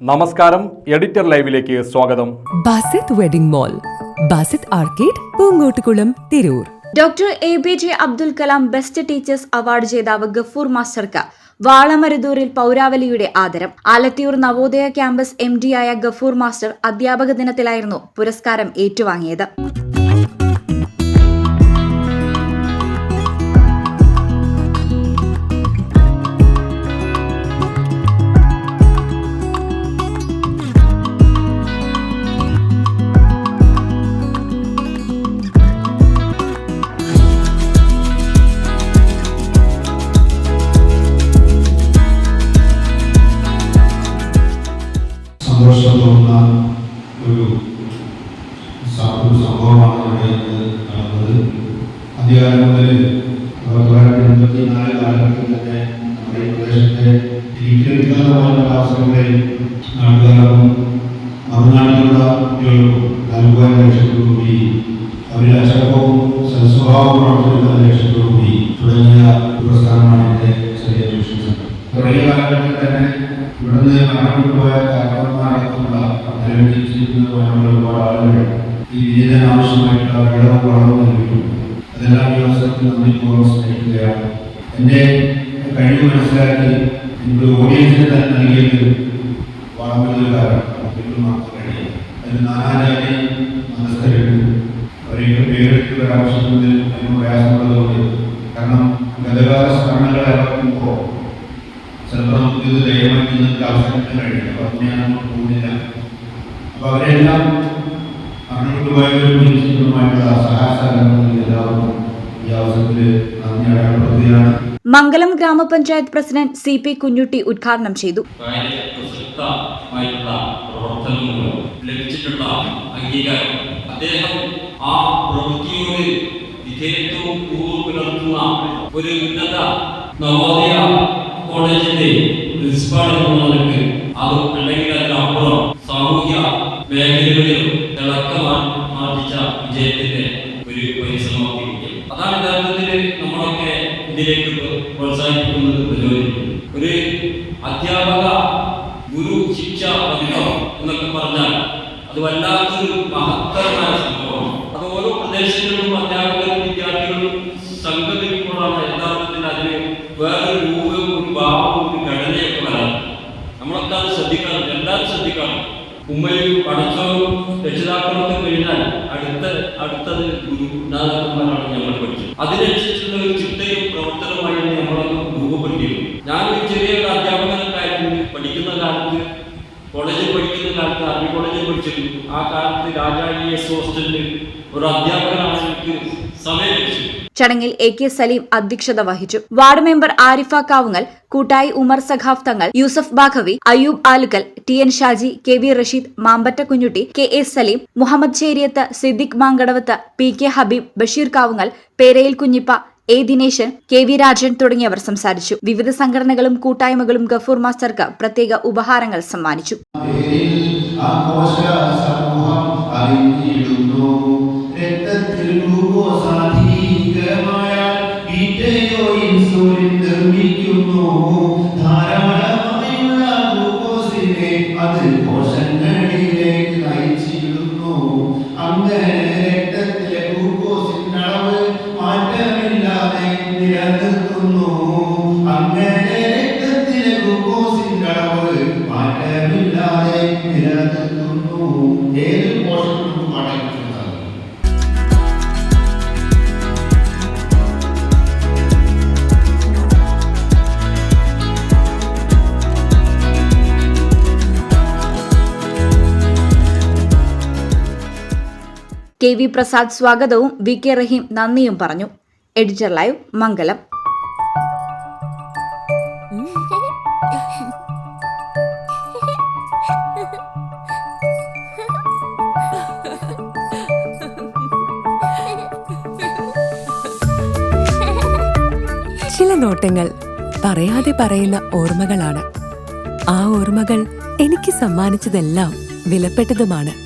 നമസ്കാരം എഡിറ്റർ ലൈവിലേക്ക് സ്വാഗതം. Basith wedding mall Basith arcade Poonkottukulam Tirur. Doctor A P J Abdul Kalam best teachers award ജേതാവ് ഗഫൂർ മാസ്റ്റർക്ക് വാളമരുതൂരിൽ പൗരാവലിയുടെ ആദരം. Alathiyur Navodaya campus M ആയ Gafoor master അധ്യാപക ദിനത്തിലായിരുന്നു പുരസ്കാരം ഏറ്റുവാങ്ങിയത്. സന്തോഷം തോന്നുന്ന ഒരു സംഭവമാണ് ഇവിടെ നടന്നത്. അധികാരം മുതൽ ആയിരത്തി തൊള്ളായിരത്തി എൺപത്തി നാല് കാലഘട്ടത്തിൽ തന്നെ നമ്മുടെ ഈ പ്രദേശത്തെ തിരിച്ചെടുക്കാനുള്ള അവസരങ്ങളിൽ നാട്ടുകാർക്കും മറുനാട്ടിലുള്ള കുട്ടികൾക്കും നൽകുവാൻ ലക്ഷ്യത്തോടുകൂടി അവരുടെ അച്ചടക്കവും സൽസ്വഭാവവും പ്രവർത്തിക്കുന്ന ലക്ഷ്യത്തോടുകൂടി തുടങ്ങിയ പ്രസ്ഥാനമാണ് എന്റെ തുടങ്ങിയ കാലഘട്ടത്തിൽ തന്നെ ഇവിടുന്ന് മരണപ്പെട്ടുപോയ കാരണവന്മാരടക്കമുള്ള നിലവിളിച്ചിരിക്കുന്ന പോലുള്ള ഒരുപാട് ആളുകൾ ഈ വിജയന ആവശ്യമായിട്ടുള്ള വിളവ് വളവും നൽകിയിട്ടുണ്ട് അതെല്ലാം ഈ അവസരത്തിൽ നന്ദിപൂർവം സ്നേഹിക്കുകയാണ്. എന്റെ കഴിവ് മനസ്സിലാക്കി എനിക്ക് ഓഡിയൻസിന് തന്നെ നൽകിയത് വളമുള്ളവരാണ് കുട്ടികൾ മാത്രം കഴിയും അതിന് നാനാജാതി മനസ്കരുണ്ട്. അവരെയൊക്കെ പേരെടുത്ത് ആവശ്യമുണ്ട് അതിന് പ്രയാസമുള്ളതുകൊണ്ട്. കാരണം ഗതകാല സ്മരണകൾ ഇറക്കുമ്പോൾ ചിലപ്പോൾ നമുക്ക് ഇത് ദൈവമായിട്ട് നിങ്ങൾക്ക് അവസരം കഴിയില്ല അപ്പോൾ അതിനെ ഞാൻ പോകുന്നില്ല. അപ്പോൾ അവരെല്ലാം മരണപ്പെട്ടുപോയവരും ജീവിച്ചിട്ടുമായിട്ടുള്ള സഹായ സഹകരണങ്ങളിൽ എല്ലാവർക്കും ഈ അവസരത്തിൽ നന്ദി അടയാളപ്പെടുത്തുകയാണ്. മംഗലം ഗ്രാമപഞ്ചായത്ത് പ്രസിഡന്റ് സി പി കുഞ്ഞുട്ടി ഉദ്ഘാടനം ചെയ്തു. ലഭിച്ചിട്ടുള്ള അംഗീകാരം. അദ്ദേഹം ആ പ്രവൃത്തിയോട് വിധേയത്വവും പൂർവം പുലർത്തുന്ന ഒരു ഉന്നത നവോദയ കോളേജിന്റെ പ്രിൻസിപ്പാൾ എന്ന നിലയ്ക്ക് അത് അല്ലെങ്കിൽ അതിനപ്പുറം സാമൂഹ്യ മേഖലകളിലും തിളക്കമാർജിച്ച വിജയത്തിന്റെ ഒരു പരിശ്രമമായിരിക്കും അതാണ് യഥാർത്ഥത്തിൽ നമ്മളൊക്കെ ഇതിലേക്ക് പ്രോത്സാഹിപ്പിക്കുന്നത് പ്രചോദിക്കുന്നത് ഒരു അധ്യാപക ഗുരു ശിക്ഷ ബന്ധം എന്നൊക്കെ പറഞ്ഞാൽ അത് വല്ലാത്തൊരു മഹത്തരമായ സംഭവമാണ്. അത് ഓരോ പ്രദേശങ്ങളിലും എല്ലാവരും ശ്രദ്ധിക്കണം. ഉമ്മയും പടച്ചവും രക്ഷിതാക്കളൊക്കെ കഴിഞ്ഞാൽ അടുത്ത അടുത്തത് ഗുരു ഗുരുനാഥന്മാരാണ് ഞങ്ങൾ പഠിച്ചത്. അതിനനുസരിച്ചുള്ള ഒരു ചിട്ടയും പ്രവർത്തനമായി നമ്മളൊക്കെ രൂപപ്പെടുത്തിയിരുന്നു. ഞാനൊരു ചെറിയ ഒരു അധ്യാപകനൊക്കെ പഠിക്കുന്ന കാലത്ത് കോളേജിൽ പഠിക്കുന്ന കാലത്ത് അറബി കോളേജിൽ പഠിച്ചിരുന്നു. ആ കാലത്ത് രാജാ എസ് ഹോസ്റ്റലിൽ ഒരു അധ്യാപകനാണ് എനിക്ക് ചടങ്ങിൽ എ കെ സലീം അധ്യക്ഷത വഹിച്ചു. Ward member Arifa Kavungal Koottayi Umar Sakhaf Thangal Yusuf Baqavi Ayyub Alukkal T N Shaji K V Rasheed Mambatta Kunjutty K A Saleem Muhammad Cheriyath Siddique Mankadavath P K Habeeb Basheer Kavungal Perayil Kunjippa A Dineshan K V Rajan തുടങ്ങിയവർ സംസാരിച്ചു. വിവിധ സംഘടനകളും കൂട്ടായ്മകളും ഗഫൂർ മാസ്റ്റർക്ക് പ്രത്യേക ഉപഹാരങ്ങൾ സമ്മാനിച്ചു. Insulin നിർമ്മിക്കുന്നു K V Prasad സ്വാഗതവും V K Raheem നന്ദിയും പറഞ്ഞു. Editor live Mangalam. ചില നോട്ടങ്ങൾ പറയാതെ പറയുന്ന ഓർമ്മകളാണ്. ആ ഓർമ്മകൾ എനിക്ക് സമ്മാനിച്ചതെല്ലാം വിലപ്പെട്ടതുമാണ്.